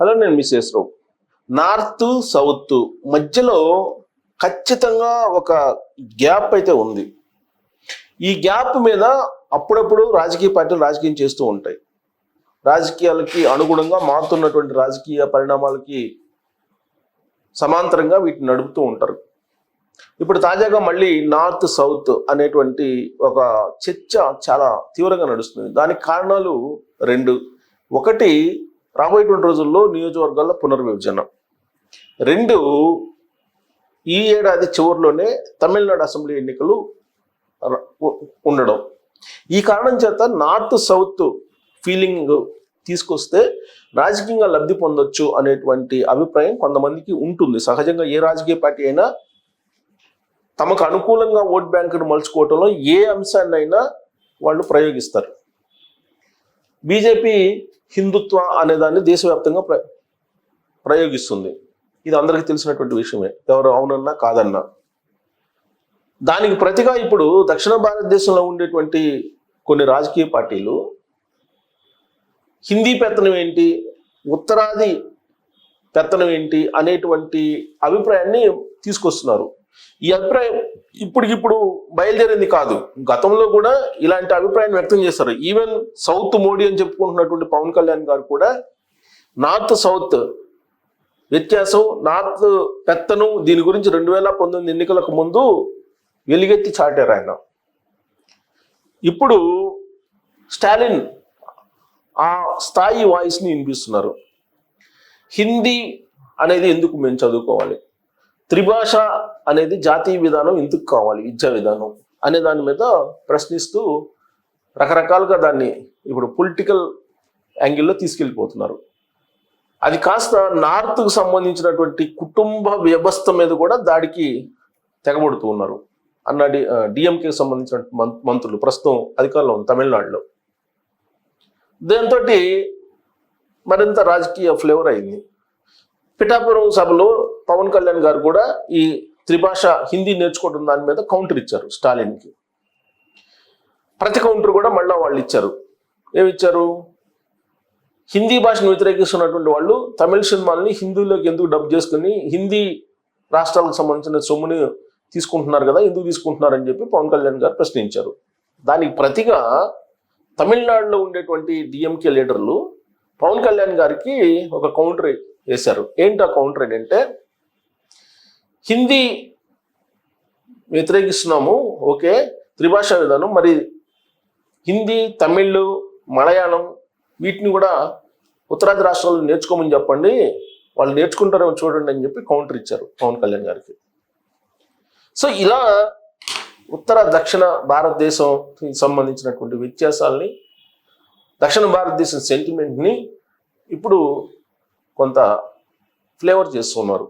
Hello నేను miss రావు north south మధ్యలో ఖచ్చితంగా ఒక గ్యాప్ అయితే ఉంది. ఈ గ్యాప్ మీద అప్పుడప్పుడు రాజకీయ పార్టీలు రాజకీయం చేస్తూ ఉంటాయి. రాజకీయాలకి అనుగుణంగా మారుతున్నటువంటి రాజకీయ పరిణామాలకి సమాంతరంగా వీటిని నడుపుతూ ఉంటారు. ఇప్పుడు తాజాగా మళ్ళీ నార్త్ సౌత్ అనేటువంటి ఒక చర్చ చాలా తీవ్రంగా నడుస్తుంది. దానికి కారణాలు రెండు. ఒకటి రాబోయేటువంటి రోజుల్లో నియోజకవర్గాల పునర్విభజన. రెండు ఈ ఏడాది చివరిలోనే తమిళనాడు అసెంబ్లీ ఎన్నికలు ఉండడం. ఈ కారణం చేత నార్త్ సౌత్ ఫీలింగ్ తీసుకొస్తే రాజకీయంగా లబ్ధి పొందొచ్చు అనేటువంటి అభిప్రాయం కొంతమందికి ఉంటుంది. సహజంగా ఏ రాజకీయ పార్టీ అయినా తమకు అనుకూలంగా ఓట్ బ్యాంకును మలుచుకోవటంలో ఏ అంశాన్నైనా వాళ్ళు ప్రయోగిస్తారు. బీజేపీ హిందుత్వ అనే దాన్ని దేశవ్యాప్తంగా ప్ర ప్రయోగిస్తుంది. ఇది అందరికీ తెలిసినటువంటి విషయమే. ఎవరు అవునన్నా కాదన్నా. దానికి ప్రతిగా ఇప్పుడు దక్షిణ భారతదేశంలో ఉండేటువంటి కొన్ని రాజకీయ పార్టీలు హిందీ పెత్తనం ఏంటి ఉత్తరాది పెత్తనం ఏంటి అనేటువంటి అభిప్రాయాన్ని తీసుకొస్తున్నారు. ఈ అభిప్రాయం ఇప్పటికిప్పుడు బయలుదేరింది కాదు. గతంలో కూడా ఇలాంటి అభిప్రాయాన్ని వ్యక్తం చేస్తారు ఈవెన్ సౌత్ మోడీ అని చెప్పుకుంటున్నటువంటి పవన్ కళ్యాణ్ గారు కూడా నార్త్ సౌత్ వ్యత్యాసం నార్త్ పెత్తనం దీని గురించి రెండు వేల పంతొమ్మిది ఎన్నికలకు ముందు వెలుగెత్తి చాటారు ఆయన. ఇప్పుడు స్టాలిన్ ఆ స్థాయి వాయిస్ని వినిపిస్తున్నారు. హిందీ అనేది ఎందుకు మేము చదువుకోవాలి? త్రిభాష అనేది జాతీయ విధానం ఎందుకు కావాలి? విద్యా విధానం అనే దాని మీద ప్రశ్నిస్తూ రకరకాలుగా దాన్ని ఇప్పుడు పొలిటికల్ యాంగిల్లో తీసుకెళ్ళిపోతున్నారు. అది కాస్త నార్త్కు సంబంధించినటువంటి కుటుంబ వ్యవస్థ మీద కూడా దాడికి తెగబడుతూ ఉన్నారు. అన్న డి డిఎంకేకి సంబంధించిన మంత్రులు ప్రస్తుతం అధికారంలో ఉంది తమిళనాడులో. దాంతో మరింత రాజకీయ ఫ్లేవర్ అయింది. పిఠాపురం సభలో పవన్ కళ్యాణ్ గారు కూడా ఈ త్రిభాష హిందీ నేర్చుకోవడం దాని మీద కౌంటర్ ఇచ్చారు స్టాలిన్కి. ప్రతి కౌంటర్ కూడా మళ్ళా వాళ్ళు ఇచ్చారు. ఏమిచ్చారు హిందీ భాషను వ్యతిరేకిస్తున్నటువంటి వాళ్ళు తమిళ సినిమాల్ని హిందీలోకి ఎందుకు డబ్ చేసుకుని హిందీ రాష్ట్రాలకు సంబంధించిన సొమ్ముని తీసుకుంటున్నారు కదా ఎందుకు తీసుకుంటున్నారు అని చెప్పి పవన్ కళ్యాణ్ గారు ప్రశ్నించారు. దానికి ప్రతిగా తమిళనాడులో ఉండేటువంటి డిఎంకే లీడర్లు పవన్ కళ్యాణ్ గారికి ఒక కౌంటర్ వేశారు. ఏంటి ఆ కౌంటర్ ఏంటంటే హిందీ వ్యతిరేకిస్తున్నాము ఓకే త్రిభాషా విధానం మరి హిందీ తమిళ్ మలయాళం వీటిని కూడా ఉత్తరాది రాష్ట్రాల్లో నేర్చుకోమని చెప్పండి. వాళ్ళు నేర్చుకుంటారేమో చూడండి అని చెప్పి కౌంటర్ ఇచ్చారు పవన్ కళ్యాణ్ గారికి. సో ఇలా ఉత్తర దక్షిణ భారతదేశం సంబంధించినటువంటి వ్యత్యాసాలని దక్షిణ భారతదేశం సెంటిమెంట్ని ఇప్పుడు కొంత ఫ్లేవర్ చేస్తున్నారు.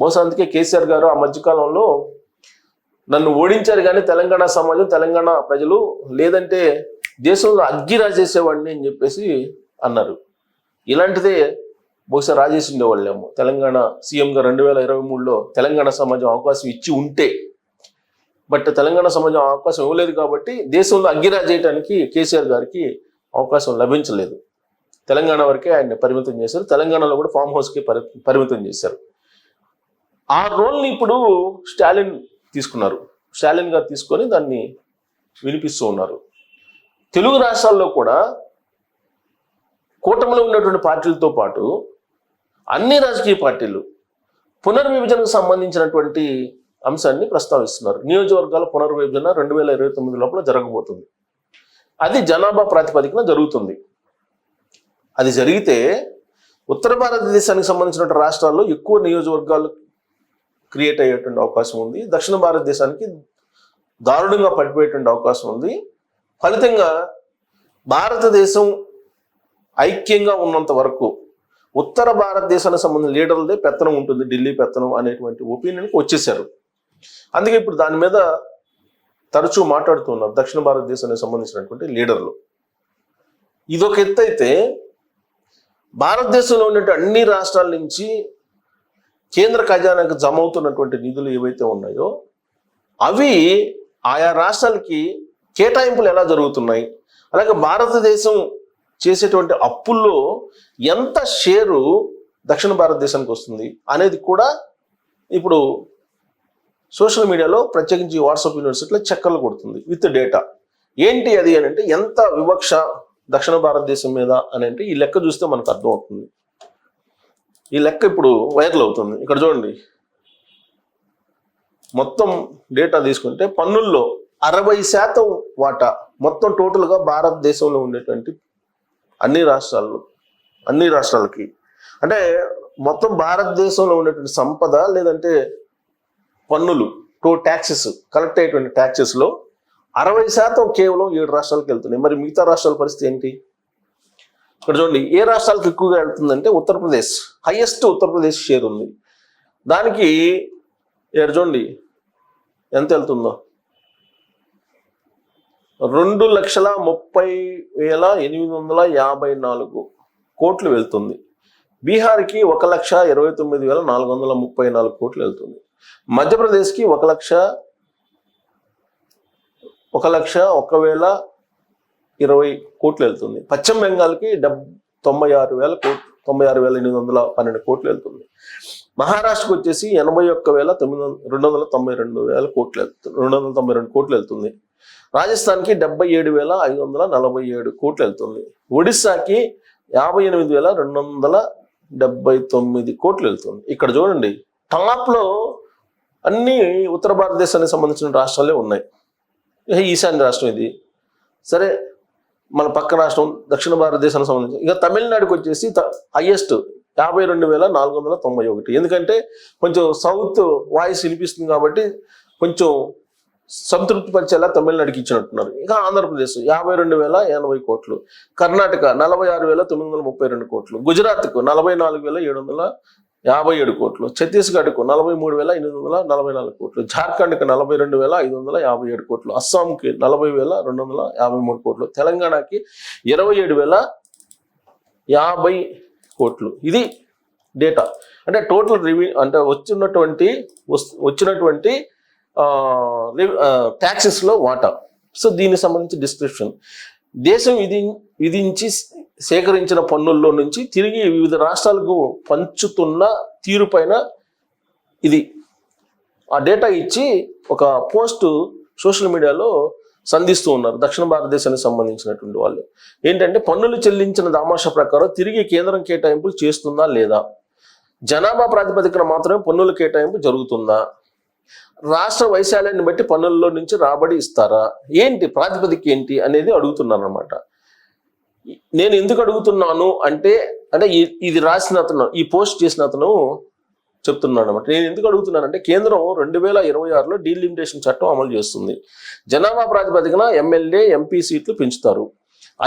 బహుశా అందుకే కేసీఆర్ గారు ఆ మధ్యకాలంలో నన్ను ఓడించారు కానీ తెలంగాణ సమాజం తెలంగాణ ప్రజలు లేదంటే దేశంలో అగ్గి రాజేసేవాడిని అని చెప్పేసి అన్నారు. ఇలాంటిదే బహుశా రాజేసి ఉండేవాళ్ళేమో. తెలంగాణ సీఎంగా రెండు వేల ఇరవై మూడులో తెలంగాణ సమాజం అవకాశం ఇచ్చి ఉంటే. బట్ తెలంగాణ సమాజం అవకాశం ఇవ్వలేదు కాబట్టి దేశంలో అగ్గిరాజేయటానికి కేసీఆర్ గారికి అవకాశం లభించలేదు. తెలంగాణ వరకే ఆయన పరిమితం చేశారు. తెలంగాణలో కూడా ఫామ్ హౌస్కి పరి పరిమితం చేశారు. ఆ రోల్ని ఇప్పుడు స్టాలిన్ తీసుకున్నారు. స్టాలిన్ గారు తీసుకొని దాన్ని వినిపిస్తూ ఉన్నారు. తెలుగు రాష్ట్రాల్లో కూడా కూటమిలో ఉన్నటువంటి పార్టీలతో పాటు అన్ని రాజకీయ పార్టీలు పునర్విభజనకు సంబంధించినటువంటి అంశాన్ని ప్రస్తావిస్తున్నారు. నియోజకవర్గాల పునర్విభజన రెండు వేల ఇరవై తొమ్మిది లోపల జరగబోతుంది. అది జనాభా ప్రాతిపదికన జరుగుతుంది. అది జరిగితే ఉత్తర భారతదేశానికి సంబంధించిన రాష్ట్రాల్లో ఎక్కువ నియోజకవర్గాలు క్రియేట్ అయ్యేటువంటి అవకాశం ఉంది. దక్షిణ భారతదేశానికి దారుణంగా పడిపోయేటువంటి అవకాశం ఉంది. ఫలితంగా భారతదేశం ఐక్యంగా ఉన్నంత వరకు ఉత్తర భారతదేశానికి సంబంధించిన లీడర్లదే పెత్తనం ఉంటుంది. ఢిల్లీ పెత్తనం అనేటువంటి ఒపీనియన్కి వచ్చేసారు. అందుకే ఇప్పుడు దాని మీద తరచూ మాట్లాడుతున్నారు దక్షిణ భారతదేశానికి సంబంధించినటువంటి లీడర్లు. ఇదొక ఎత్తు అయితే భారతదేశంలో ఉన్నటువంటి అన్ని రాష్ట్రాల నుంచి కేంద్ర ఖజానాకు జమ అవుతున్నటువంటి నిధులు ఏవైతే ఉన్నాయో అవి ఆయా రాష్ట్రాలకి కేటాయింపులు ఎలా జరుగుతున్నాయి? అలాగే భారతదేశం చేసేటువంటి అప్పుల్లో ఎంత షేరు దక్షిణ భారతదేశానికి వస్తుంది అనేది కూడా ఇప్పుడు సోషల్ మీడియాలో ప్రత్యేకించి వాట్సాప్ యూనివర్సిటీలో చక్కర్లు కొడుతుంది విత్ డేటా. ఏంటి అది అని అంటే ఎంత వివక్ష దక్షిణ భారతదేశం మీద అని అంటే ఈ లెక్క చూస్తే మనకు అర్థమవుతుంది. ఈ లెక్క ఇప్పుడు వైరల్ అవుతుంది. ఇక్కడ చూడండి. మొత్తం డేటా తీసుకుంటే పన్నుల్లో అరవై శాతం వాటా మొత్తం టోటల్గా భారతదేశంలో ఉండేటువంటి అన్ని రాష్ట్రాల్లో అన్ని రాష్ట్రాలకి. అంటే మొత్తం భారతదేశంలో ఉండేటువంటి సంపద లేదంటే పన్నులు టో ట్యాక్సెస్ కలెక్ట్ అయ్యేటువంటి ట్యాక్సెస్లో అరవై శాతం కేవలం ఏడు రాష్ట్రాలకు వెళ్తున్నాయి. మరి మిగతా రాష్ట్రాల పరిస్థితి ఏంటి? ఇక్కడ చూడండి ఏ రాష్ట్రాలకు ఎక్కువగా వెళ్తుందంటే ఉత్తరప్రదేశ్ హైయెస్ట్ ఉత్తరప్రదేశ్ షేర్ ఉంది. దానికి ఇక్కడ చూడండి ఎంత వెళ్తుందో? రెండు లక్షల ముప్పై వేల ఎనిమిది వందల యాభై నాలుగు కోట్లు వెళ్తుంది. బీహార్కి ఒక లక్ష ఇరవై తొమ్మిది వేల నాలుగు వందల ముప్పై నాలుగు కోట్లు వెళ్తుంది. మధ్యప్రదేశ్కి ఒక లక్ష ఒక లక్ష ఒక వేల ఇరవై కోట్లు వెళ్తుంది. పశ్చిమ బెంగాల్కి డెబ్ తొంభై ఆరు వేల కోట్లు తొంభై ఆరు వేల ఎనిమిది వందల పన్నెండు కోట్లు వెళ్తుంది. మహారాష్ట్రకు వచ్చేసి ఎనభై ఒక్క వేల తొమ్మిది రెండు వందల తొంభై రెండు వేల కోట్లు వెళ్తుంది రెండు వందల తొంభై రెండు కోట్లు వెళ్తుంది. రాజస్థాన్కి డెబ్బై ఏడు వేల ఐదు వందల నలభై ఏడు కోట్లు వెళ్తుంది. ఒడిస్సాకి యాభై ఎనిమిది వేల రెండు వందల డెబ్బై తొమ్మిది కోట్లు వెళ్తుంది. ఇక్కడ చూడండి టాప్లో అన్ని ఉత్తర భారతదేశానికి సంబంధించిన రాష్ట్రాలే ఉన్నాయి. ఈశాన్య రాష్ట్రం ఇది. సరే మన పక్క రాష్ట్రం దక్షిణ భారతదేశానికి సంబంధించి. ఇక తమిళనాడుకి వచ్చేసి హైయెస్ట్ యాభై రెండు వేల నాలుగు వందల తొంభై ఒకటి. ఎందుకంటే కొంచెం సౌత్ వాయిస్ వినిపిస్తుంది కాబట్టి కొంచెం సంతృప్తి పరిచేలా తమిళనాడుకి ఇచ్చినట్టున్నారు. ఇక ఆంధ్రప్రదేశ్ యాభై రెండు వేల ఎనభై కోట్లు. కర్ణాటక నలభై ఆరు వేల తొమ్మిది వందల ముప్పై రెండు కోట్లు. గుజరాత్కు నలభై నాలుగు వేల ఏడు వందల యాభై ఏడు కోట్లు ఛత్తీస్గఢ్కు నలభై మూడు వేల ఎనిమిది వందల నలభై నాలుగు కోట్లు జార్ఖండ్కి నలభై రెండు వేల ఐదు వందల యాభై ఏడు కోట్లు అస్సాంకి నలభై వేల రెండు వందల యాభై మూడు కోట్లు తెలంగాణకి ఇరవై ఏడు వేల యాభై కోట్లు. ఇది డేటా. అంటే టోటల్ రివ్యూ అంటే వచ్చినటువంటి వచ్చినటువంటి ట్యాక్సెస్లో వాటా. సో దీనికి సంబంధించి డిస్క్రిప్షన్. దేశం విధి విధించి సేకరించిన పన్నుల్లో నుంచి తిరిగి వివిధ రాష్ట్రాలకు పంచుతున్న తీరుపైన ఇది. ఆ డేటా ఇచ్చి ఒక పోస్ట్ సోషల్ మీడియాలో సంధిస్తూ ఉన్నారు. దక్షిణ భారతదేశానికి సంబంధించినటువంటి వాళ్ళు. ఏంటంటే పన్నులు చెల్లించిన దామాష ప్రకారం తిరిగి కేంద్రం కేటాయింపులు చేస్తుందా లేదా? జనాభా ప్రాతిపదికన మాత్రమే పన్నుల కేటాయింపు జరుగుతుందా? రాష్ట్ర వైశాల్యాన్ని బట్టి పన్నుల్లో నుంచి రాబడి ఇస్తారా? ఏంటి ప్రాతిపదిక ఏంటి అనేది అడుగుతున్నారు అనమాట నేను ఎందుకు అడుగుతున్నాను అంటే అంటే ఇది రాసిన అతను ఈ పోస్ట్ చేసిన అతను చెప్తున్నాను అనమాట నేను ఎందుకు అడుగుతున్నానంటే కేంద్రం రెండు వేల ఇరవై ఆరులో డీలిమిటేషన్ చట్టం అమలు చేస్తుంది. జనాభా ప్రాతిపదికన ఎమ్మెల్యే ఎంపీ సీట్లు పెంచుతారు.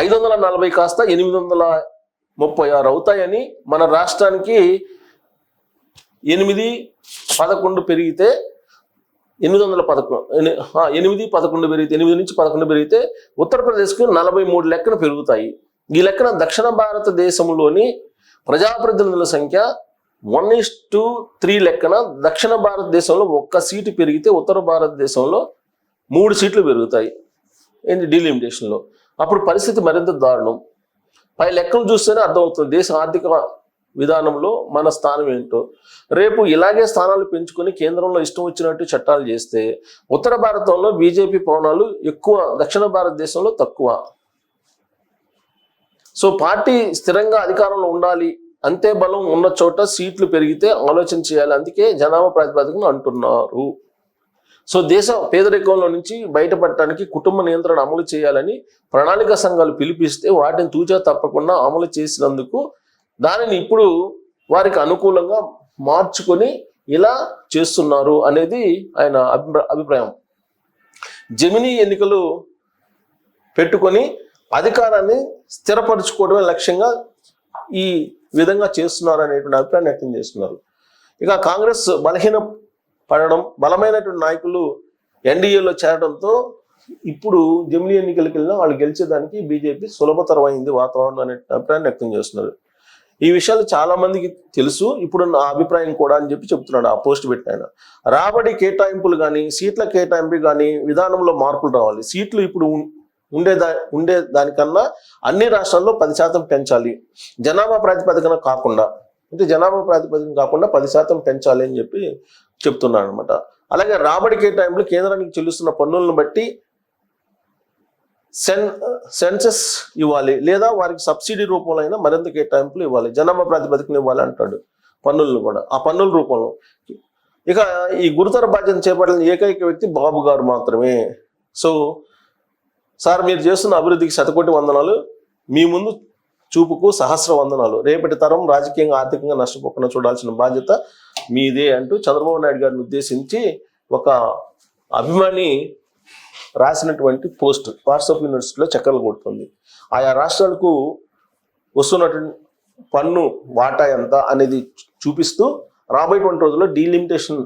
ఐదు వందల నలభై కాస్త ఎనిమిది వందల ముప్పై ఆరు అవుతాయని మన రాష్ట్రానికి ఎనిమిది పదకొండు పెరిగితే ఎనిమిది వందల పదకొండు ఎనిమిది పదకొండు పెరిగితే ఎనిమిది నుంచి పదకొండు పెరిగితే ఉత్తరప్రదేశ్కు నలభై మూడు లెక్కన పెరుగుతాయి. ఈ లెక్కన దక్షిణ భారతదేశంలోని ప్రజాప్రతినిధుల సంఖ్య వన్ ఇస్ టు త్రీ లెక్కన దక్షిణ భారతదేశంలో ఒక్క సీటు పెరిగితే ఉత్తర భారతదేశంలో మూడు సీట్లు పెరుగుతాయి. ఏంటి డీలిమిటేషన్లో అప్పుడు పరిస్థితి మరింత దారుణం. పై లెక్కలు చూస్తేనే అర్థమవుతుంది దేశ ఆర్థిక విధానంలో మన స్థానం ఏంటో. రేపు ఇలాగే స్థానాలు పెంచుకొని కేంద్రంలో ఇష్టం వచ్చినట్టు చట్టాలు చేస్తే ఉత్తర భారతంలో బీజేపీ పవనాలు ఎక్కువ దక్షిణ భారతదేశంలో తక్కువ. సో పార్టీ స్థిరంగా అధికారంలో ఉండాలి అంతే బలం ఉన్న చోట సీట్లు పెరిగితే ఆలోచన చేయాలి అందుకే జనాభా ప్రాతిపదికను అంటున్నారు. సో దేశ పేదరికంలో నుంచి బయటపడటానికి కుటుంబ నియంత్రణ అమలు చేయాలని ప్రణాళిక సంఘాలు పిలిపిస్తే వాటిని తూచా తప్పకుండా అమలు చేసినందుకు దానిని ఇప్పుడు వారికి అనుకూలంగా మార్చుకొని ఇలా చేస్తున్నారు అనేది ఆయన అభిప్రాయం. జమినీ ఎన్నికలు పెట్టుకొని అధికారాన్ని స్థిరపరచుకోవడమే లక్ష్యంగా ఈ విధంగా చేస్తున్నారు అనేటువంటి అభిప్రాయం వ్యక్తం చేస్తున్నారు. ఇక కాంగ్రెస్ బలహీన పడడం బలమైనటువంటి నాయకులు ఎన్డీఏలో చేరడంతో ఇప్పుడు జమిలీ ఎన్నికలకు వెళ్ళినా వాళ్ళు గెలిచేదానికి బీజేపీ సులభతరం అయింది వాతావరణం అనే అభిప్రాయం వ్యక్తం చేస్తున్నారు. ఈ విషయాలు చాలా మందికి తెలుసు. ఇప్పుడు నా అభిప్రాయం కూడా అని చెప్పి చెప్తున్నాడు ఆ పోస్ట్ పెట్టిన ఆయన. రాబడి కేటాయింపులు కానీ సీట్ల కేటాయింపు కానీ విధానంలో మార్పులు రావాలి. సీట్లు ఇప్పుడు ఉండే దా ఉండే దానికన్నా అన్ని రాష్ట్రాల్లో పది శాతం పెంచాలి. జనాభా ప్రాతిపదికన కాకుండా అంటే జనాభా ప్రాతిపదికన కాకుండా పది శాతం పెంచాలి అని చెప్పి చెప్తున్నాను అనమాట అలాగే రాబడి కేటాయింపులు కేంద్రానికి చెల్లిస్తున్న పన్నులను బట్టి సెన్ సెన్సెస్ ఇవ్వాలి లేదా వారికి సబ్సిడీ రూపంలో అయినా మరింత కేటాయింపులు ఇవ్వాలి జనాభా ప్రాతిపదికన ఇవ్వాలి అంటాడు పన్నులను కూడా. ఆ పన్నుల రూపంలో. ఇక ఈ గురుతర బాధ్యత చేపట్టిన ఏకైక వ్యక్తి బాబు గారు మాత్రమే. సో సార్ మీరు చేస్తున్న అభివృద్ధికి శతకోటి వందనాలు. మీ ముందు చూపుకు సహస్ర వందనాలు. రేపటి తరం రాజకీయంగా ఆర్థికంగా నష్టపోకుండా చూడాల్సిన బాధ్యత మీదే అంటూ చంద్రబాబు నాయుడు గారిని ఉద్దేశించి ఒక అభిమాని రాసినటువంటి పోస్ట్ వాట్సాప్ యూనివర్సిటీలో చక్కర్లు కొడుతుంది. ఆయా రాష్ట్రాలకు వస్తున్నటువంటి పన్ను వాటా ఎంత అనేది చూపిస్తూ రాబోయేటువంటి రోజుల్లో డీలిమిటేషన్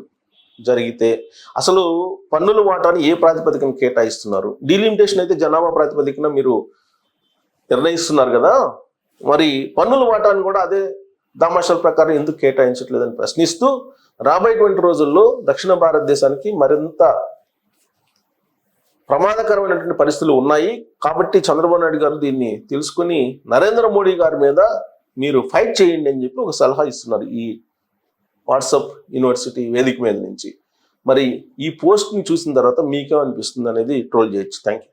జరిగితే అసలు పన్నుల వాటాని ఏ ప్రాతిపదికన కేటాయిస్తున్నారు? డీలిమిటేషన్ అయితే జనాభా ప్రాతిపదికన మీరు నిర్ణయిస్తున్నారు కదా? మరి పన్నుల వాటాను కూడా అదే దామాషాల ప్రకారం ఎందుకు కేటాయించట్లేదని ప్రశ్నిస్తూ రాబోయేటువంటి రోజుల్లో దక్షిణ భారతదేశానికి మరింత ప్రమాదకరమైనటువంటి పరిస్థితులు ఉన్నాయి. కాబట్టి చంద్రబాబు నాయుడు గారు దీన్ని తెలుసుకుని నరేంద్ర మోడీ గారి మీద మీరు ఫైట్ చేయండి అని చెప్పి ఒక సలహా ఇస్తున్నారు ఈ వాట్సాప్ యూనివర్సిటీ వేదిక మీద నుంచి. మరి ఈ పోస్ట్ని చూసిన తర్వాత మీకేమనిపిస్తుంది అనేది ట్రోల్ చేయొచ్చు. Thank you